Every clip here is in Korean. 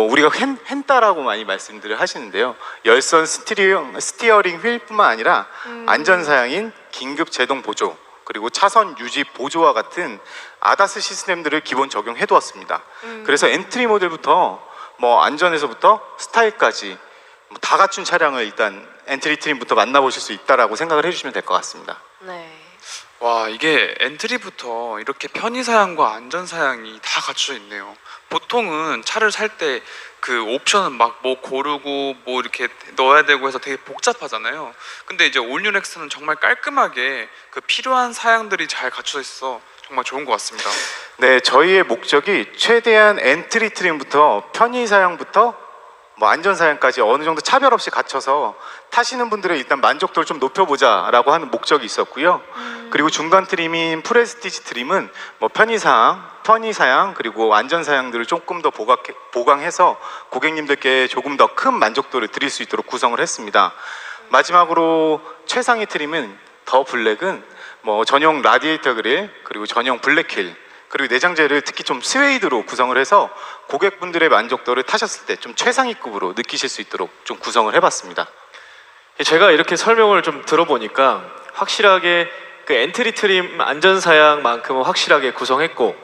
뭐 우리가 헨, 헨따라고 많이 말씀들을 하시는데요. 열선 스티리ং, 스티어링 휠뿐만 아니라 안전 사양인 긴급 제동 보조 그리고 차선 유지 보조와 같은 아다스 시스템들을 기본 적용해 두었습니다. 그래서 엔트리 모델부터 뭐 안전에서부터 스타일까지 뭐다 갖춘 차량을 일단 엔트리 트림부터 만나보실 수 있다라고 생각을 해주시면 될 것 같습니다. 네. 와 이게 엔트리부터 이렇게 편의 사양과 안전 사양이 다 갖춰져 있네요. 보통은 차를 살 때 그 옵션은 막 뭐 고르고 뭐 이렇게 넣어야 되고 해서 되게 복잡하잖아요. 근데 이제 올뉴렉스는 정말 깔끔하게 그 필요한 사양들이 잘 갖춰져 있어 정말 좋은 것 같습니다. 네, 저희의 목적이 최대한 엔트리 트림부터 편의 사양부터 뭐 안전 사양까지 어느 정도 차별 없이 갖춰서 타시는 분들의 일단 만족도를 좀 높여보자라고 하는 목적이 있었고요. 그리고 중간 트림인 프레스티지 트림은 뭐 편의 사양, 편의 사양 그리고 안전 사양들을 조금 더 보강, 보강해서 고객님들께 조금 더 큰 만족도를 드릴 수 있도록 구성을 했습니다. 마지막으로 최상위 트림은 더 블랙은 뭐 전용 라디에이터 그릴 그리고 전용 블랙휠 그리고 내장재를 특히 좀 스웨이드로 구성을 해서 고객분들의 만족도를 타셨을 때 좀 최상위급으로 느끼실 수 있도록 좀 구성을 해봤습니다. 제가 이렇게 설명을 좀 들어보니까 확실하게 그 엔트리 트림 안전 사양만큼은 확실하게 구성했고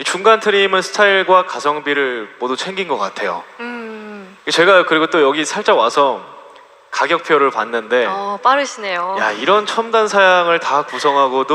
이 중간 트림은 스타일과 가성비를 모두 챙긴 것 같아요. 음. 제가 그리고 또 여기 살짝 와서 가격표를 봤는데 어, 빠르시네요. 야 이런 첨단 사양을 다 구성하고도